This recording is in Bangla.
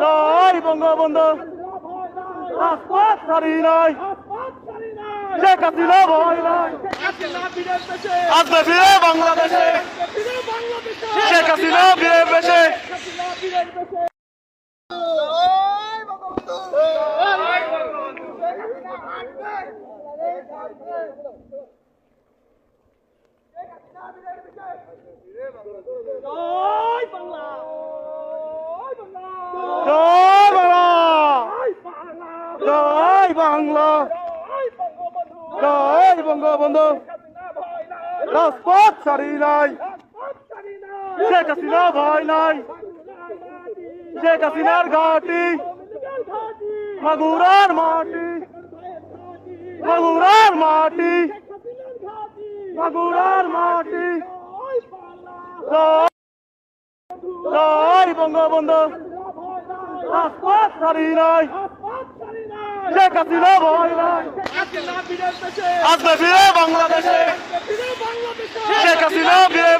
জয় বঙ্গবন্ধু। রাজপথ ছাড়ি নাই। শেখ হাসিনা ভয় নাই। আসবে ফিরে বাংলাদেশে। শেখ হাসিনা ফিরে বেশে জয় বাংলা। জয় বাংলা। জয় বঙ্গবন্ধু। রাজপথ ছাড়ি নাই। শেখ হাসিনা ভয় নাই। শেখ হাসিনার ঘাটি। মাগুরার মাটি। মাগুরার মাটি। মাগুরার মাটি। জয়। জয় বঙ্গবন্ধু। আজকে ফিরে বাংলাদেশে। শেখ হাসিনা ফিরে